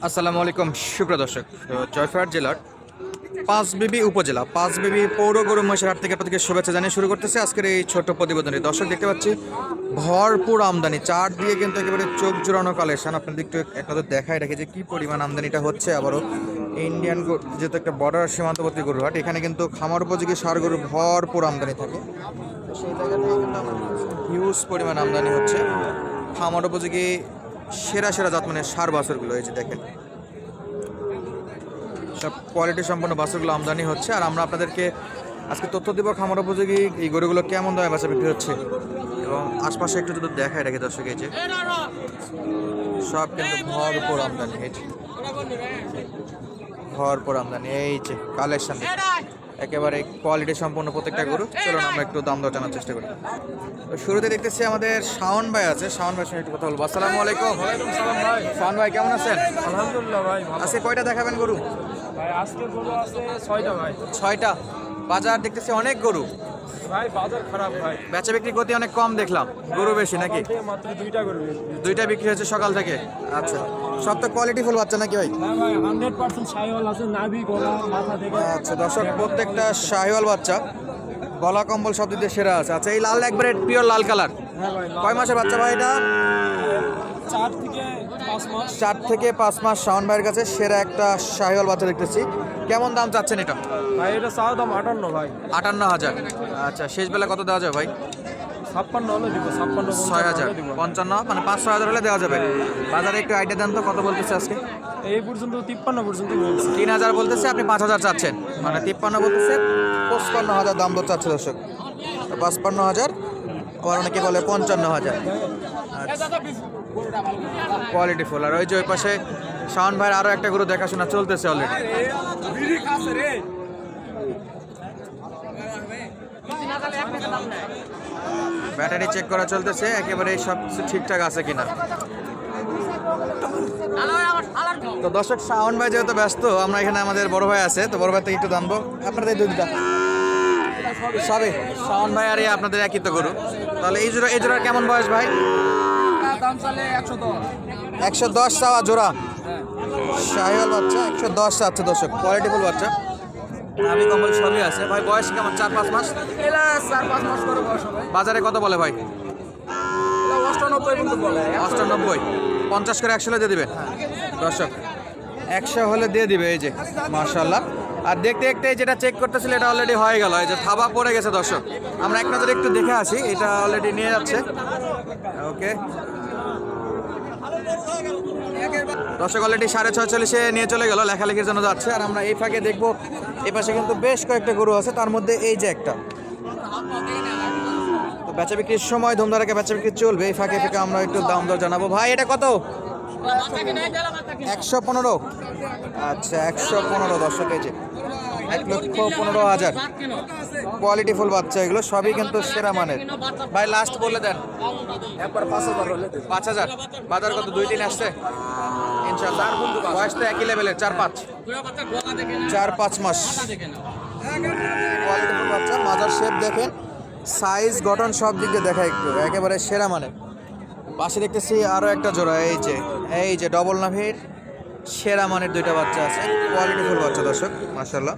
আসসালামু আলাইকুম, সুপ্রিয় দর্শক তো জয়ফাট জেলার পাঁচবিবি উপজেলা, পাঁচবিবি পৌর গরু মহিষের হাট থেকে আপনাদেরকে শুভেচ্ছা জানিয়ে শুরু করতেছে আজকের এই ছোট্ট প্রতিবেদনটি। দর্শক, দেখতে পাচ্ছি, ভরপুর আমদানি, চার দিয়ে কিন্তু একেবারে চোখ জোড়ানো কালেকশন। আপনাদের একটু এক নজর দেখায় রাখি যে কী পরিমাণ আমদানিটা হচ্ছে। আবারও ইন্ডিয়ান গরু- যেহেতু একটা বর্ডার সীমান্তবর্তী গরুর হাট, এখানে কিন্তু খামার উপযোগী সার গরু ভরপুর আমদানি থাকে। সেই জায়গা কিন্তু হিউজ পরিমাণ আমদানি হচ্ছে। খামার উপযোগী সেরা সেরা জাত মানে সার বাছরগুলো এই যে দেখেন। সব কোয়ালিটি সম্পন্ন বাছরগুলো আমদানি হচ্ছে। আর আমরা আপনাদেরকে আজকে তথ্য দিব খামার উপযোগী এই গরুগুলো কেমন দামে বাচ্চা বিক্রি হচ্ছে। এবং আশপাশে একটু যদি দেখায় রাখি দর্শক, এই যে সব কিন্তু ভরপুর আমদানি, এই যে। ভরপুর আমদানি, এই যে কালেকশন একেবারে কোয়ালিটি সম্পন্ন প্রত্যেকটা গরু। চলুন আমরা একটু দাম দর জানার চেষ্টা করি। শুরুতে দেখতেছি আমাদের শাওন ভাই আছে। শাওন ভাই সঙ্গে একটু কথা বলব। আসসালামু আলাইকুম। শাওন ভাই কেমন আছেন? আলহামদুলিল্লাহ ভাই ভালো। আজকে কয়টা দেখাবেন গরু? ভাই আজকে গরু আছে ছয়টা ভাই। ছয়টা। বাজার দেখতেছি অনেক গরু। ভাই বাজার খারাপ ভাই। বেচা বিক্রি গতি অনেক কম দেখলাম। গরু বেশি নাকি? মাত্র দুইটা গরু দুইটা বিক্রি হয়েছে সকাল থেকে? আচ্ছা। সব তো কোয়ালিটি ফুল বাচ্চা নাকি ভাই? ভাই হান্ড্রেড পার্সেন্ট সাইওয়াল আছে নাভি গলা মাথা থেকে। আচ্ছা দর্শক প্রত্যেকটা শাহিওয়াল বাচ্চা গলা কম্বল সব দিয়ে সেরা আছে। আচ্ছা এই লাল একবারে পিওর লাল কালার হ্যাঁ কয় মাসের বাচ্চা ভাই এটা? চার থেকে চার থেকে পাঁচ মাস শাওন ভাইয়ের কাছে সেরা একটা শাহিওয়াল বাচ্চা দেখতেছি কেমন দাম চাচ্ছেন এটা? ভাই এটা চাওয়া দাম আটান্ন ভাই। আটান্ন হাজার। আচ্ছা শেষ বেলা কত দেওয়া যাবে ভাই? ছাপ্পান্ন হলে দিব ছাপ্পান্ন ছয় হাজার। পঞ্চান্ন মানে পাঁচ ছয় হাজার হলে দেওয়া যাবে। বাজারে একটু আইডিয়া দেন তো কত বলতেছে আজকে? এই পর্যন্ত তিপ্পান্ন পর্যন্ত তিন হাজার বলতেছে আপনি পাঁচ হাজার চাচ্ছেন। মানে তিপ্পান্ন বলতেছে পঁচপান্ন হাজার দাম চাচ্ছে দর্শক। পাঁচপান্ন হাজার আবার অনেকে বলে পঞ্চান্ন হাজার। কোয়ালিটি ফুল আর ওই যে ওই পাশে শাওন ভাইয়ের আরও একটা গরু দেখাশোনা চলতেছে অলরেডি ব্যাটারি চেক করা চলতেছে একেবারে সব কিছু ঠিকঠাক আছে কিনা। তো দর্শক শাওন ভাই যেহেতু ব্যস্ত আমরা এখানে আমাদের বড় ভাই আছে তো বড় ভাই থেকে একটু জানব আপনাদের দুধটা। সবে শাওন ভাই আর আপনাদের একই তো গরু। তাহলে এই জোড়া এই জোড়ার কেমন বয়স ভাই? একশো দশ। একশো দশ চাওয়া জোড়া? শাহিওয়াল বাচ্চা একশো দশ চাচ্ছে দর্শক। কোয়ালিটিফুল বাচ্চা। আমি কম্বল সবই আছে। ভাই বয়স কেমন? চার পাঁচ মাস? চার পাঁচ মাস করে বয়স হবে। বাজারে কত বলে ভাই? অষ্টানব্বই অষ্টানব্বই। পঞ্চাশ করে একশো হলে দিয়ে দিবে? দর্শক একশো হলে দিয়ে দিবে এই যে মার্শাল্লাহ আর দেখতে দেখতে যেটা চেক করতেছিল, এটা অলরেডি হয়ে গেল। এই যে থাবা পড়ে গেছে, দর্শক। আমরা এক নজরে একটু দেখে আসি, এটা অলরেডি নিয়ে যাচ্ছে। ওকে। দর্শক অলরেডি সাড়ে ছয়চল্লিশে নিয়ে চলে গেল, লেখালেখির জন্য যাচ্ছে। আর আমরা এই ফাঁকে দেখব এই পাশে কিন্তু বেশ কয়েকটা গরু আছে, তার মধ্যে এই যে একটা। তো বেচা বিক্রির সময় ধুমধারাকে বেচা বিক্রি চলবে, এই ফাঁকে ফাঁকে আমরা একটু দাম দর জানাব। ভাই, এটা কত? একশো পনেরো। আচ্ছা একশো পনেরো দর্শক এই যে এক লক্ষ পনেরো হাজার। কোয়ালিটি ফুল বাচ্চা এগুলো সবই কিন্তু সেরা মানের। ভাই লাস্ট বলে দেন। একবার পাঁচ হাজার পাঁচ হাজার। বাজার কত? দুই দিন আসছে? ইনশাল্লাহ বয়স তো একই লেভেলের চার পাঁচ। চার পাঁচ মাস। কোয়ালিটি ফুল বাচ্চা মাজার শেপ দেখেন। সাইজ গঠন সব দিক দিয়ে দেখা একটু। একেবারে সেরা মানের। পাশে দেখতেছি আরও একটা জোড়া এই যে এই যে ডবল নাভির সেরা মানের দুইটা বাচ্চা আছে। কোয়ালিটি ফুল বাচ্চা দর্শক মাসাল্লাহ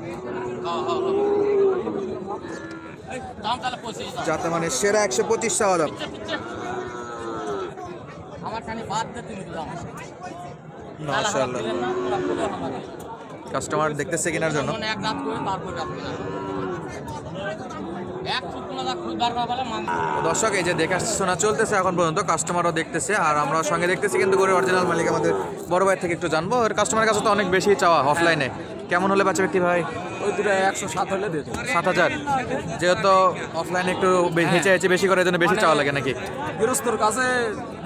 যাতে মানে সেরা একশো পঁচিশ চাওয়া দাম। কাস্টমার দেখতেছে কেনার জন্য। দর্শক এই যে দেখা শোনা চলতেছে এখন পর্যন্ত কাস্টমারও দেখতেছে আর আমরা সঙ্গে দেখতেছি কিন্তু গরুর অরিজিনাল মালিক আমাদের বড় ভাই থেকে একটু জানব। ওর কাস্টমারের কাছে তো অনেক বেশি চাওয়া অফলাইনে কেমন হলে বাচ্চা বিক্রি ভাই? ওই দুটো একশো সাত হলে দিয়ে সাত হাজার। যেহেতু অফলাইনে একটু হেঁচে হেঁচে বেশি করে এই জন্য বেশি চাওয়া লাগে নাকি? গৃহস্থর কাছে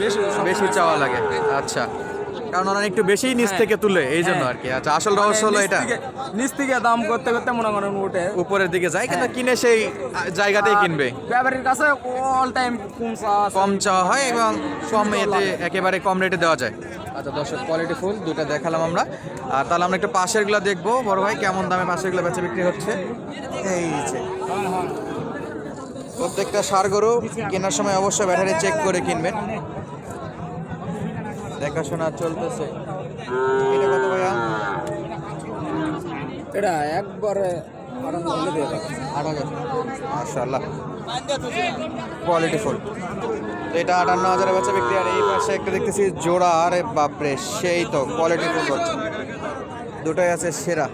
বেশি বেশি চাওয়া লাগে আচ্ছা। কারণ ওরা একটু বেশি নিচ থেকে তুলে এই জন্য আর কি। আচ্ছা আসল রহস্য হলো এটা। নিচ থেকে দাম করতে করতে মনে করেন উঠে। উপরের দিকে যায় কিন্তু কিনে সেই জায়গাতেই কিনবে। ব্যাপারীর কাছে অল টাইম কম চা কম চাওয়া হয় এবং কম এতে একেবারে কম রেটে দেওয়া যায়। আচ্ছা দর্শক কোয়ালিটি ফুল দুটো দেখালাম আমরা। আর তাহলে আমরা একটু পাশেরগুলো দেখব। বড় ভাই কেমন দামে পাশেরগুলো বেচা বিক্রি হচ্ছে? এই যে। প্রত্যেকটা সার গরু কেনার সময় অবশ্যই ব্যাটারি চেক করে কিনবেন। দেখাশোনা চলতেছে। এটা কত ভাইয়া? এটা একবারে আট হাজার। মাশাল্লাহ কোয়ালিটি ফুল এটা আটান্ন বাচ্চা বিক্রি। আর এই পাশে একটা দেখতেছি জোড়া। আরে বাপরে সেই তো কোয়ালিটি ফুল দুটোই আছে সেরা।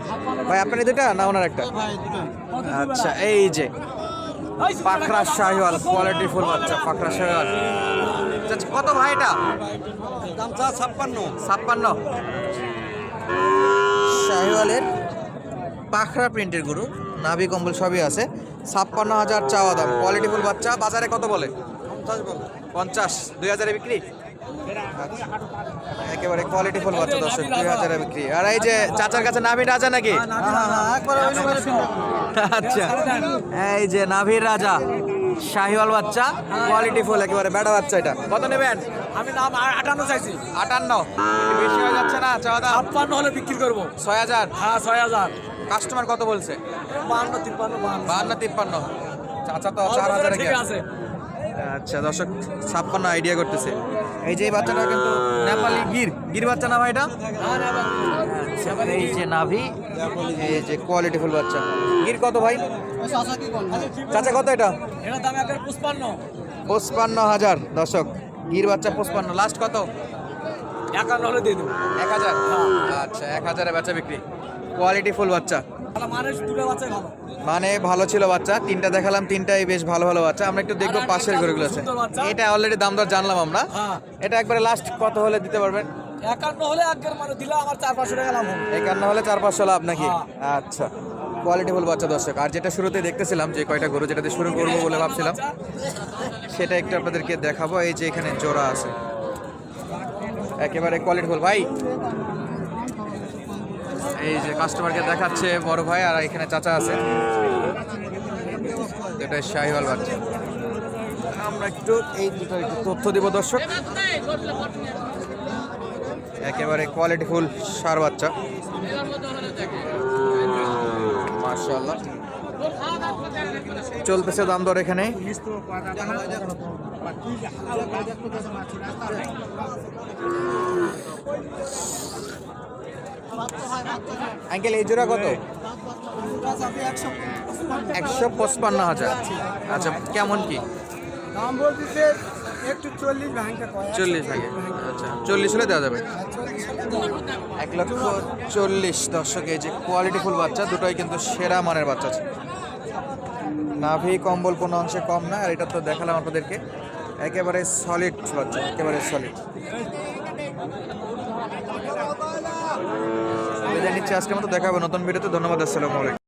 ভাই আপনার দুটা না ওনার একটা? আচ্ছা এই যে। পাখরা শাহিওয়াল কোয়ালিটি ফুল বাচ্চা পাখরা শাহিওয়াল। আচ্ছা, কত ভাই এটা? দাম চা ছাপ্পান্ন। ছাপ্পান্ন। শাহিওয়ালের পাখরা প্রিন্টের গরু নাভি কম্বল সবই আছে। ছাপ্পান্ন হাজার চাওয়া দাম। কোয়ালিটি ফুল বাচ্চা বাজারে কত বলে? পঞ্চাশ দুই হাজারে বিক্রি? আচ্ছা। একেবারে কোয়ালিটি ফুল বাচ্চা দর্শক দুই হাজারে বিক্রি। আর এই যে চাচার কাছে নাভি রাজা নাকি? আচ্ছা। এই যে নাভির রাজা। শাহিওয়াল বাচ্চা কোয়ালিটি ফুল একেবারে বেড়া বাচ্চা এটা। কত নেবেন? আমি দাম আটান্ন চাইছি। আটান্ন। বেশি হয়ে যাচ্ছে না? চাওয়া দাম? ছাপ্পান্ন হলে বিক্রি করব। ছয় হাজার? হ্যাঁ ছয় হাজার। কাস্টমার কত বলছে? বাহান্ন তিপ্পান্ন বাহান্ন তিপ্পান্ন। চাচা তো চার হাজার আছে। আচ্ছা দর্শক ছাপ্পান্ন আইডিয়া করতেছে। এই যে এই বাচ্চাটা কিন্তু নেপালি গির গির বাচ্চা না ভাই এটা? আচ্ছা, এই যে নাভি। এই যে কোয়ালিটি ফুল বাচ্চা। গির কত ভাই? চাচা কত এটা? এটা দাম একবার পুষ্পান্ন পঁচপান্ন হাজার দর্শক। গির বাচ্চা পঁচপান্ন। লাস্ট কত? একান্ন হলে দিয়ে দেবো। এক হাজার? আচ্ছা এক হাজারে বাচ্চা বিক্রি। কোয়ালিটি ফুল বাচ্চা। ভালো। মানে ভালো ছিল বাচ্চা তিনটা দেখালাম তিনটাই বেশ ভালো ভালো বাচ্চা। আমরা একটু দেখব পাশের ঘরগুলো আছে এটা অলরেডি দাম দর জানলাম আমরা। হ্যাঁ। এটা একবারে লাস্ট কত হলে দিতে পারবেন? একান্ন হলে একবার মানে দিলে আমার চার পাঁচশো টাকা লাভ একান্ন হলে চার পাঁচশো লাভ নাকি? হ্যাঁ। আচ্ছা। কোয়ালিটি ফুল বাচ্চা দর্শক। আর যেটা শুরুতে দেখতেছিলাম যে কয়টা গরু যেটাতে শুরু করব বলে ভাবছিলাম সেটা একটু আপনাদেরকে দেখাবো। এই যে এখানে জোড়া আছে। একেবারে কোয়ালিটি ফুল। ভাই এই যে কাস্টমারকে দেখাচ্ছে বড় ভাই আর এখানে চাচা আছে। এটা শাহিওয়াল বাচ্চা। আমরা একটু এই দুটো একটু তথ্য দিব, দর্শক। একেবারে কোয়ালিটি ফুল সার বাচ্চা। মার্শাল্লাহ চলতেছে দাম দর এখানে। আঙ্কেল, এই জোড়া কত? একশো পঁচপান্ন হাজার। আচ্ছা কেমন কি? দাম একটু চল্লিশ চল্লিশ আচ্ছা চল্লিশ হলে দেওয়া যাবে। এক লক্ষ চল্লিশ দর্শক, এই যে কোয়ালিটি ফুল বাচ্চা, দুটোই কিন্তু সেরা মানের বাচ্চা আছে। নাভি কম্বল কোনো অংশে কম না, আর এটা তো দেখালাম আপনাদেরকে। একেবারে সলিড বাচ্চা, একেবারে সলিড নিচ্ছি আজকের মতো দেখা হবে নতুন ভিডিওতে। ধন্যবাদ আসসালামু আলাইকুম।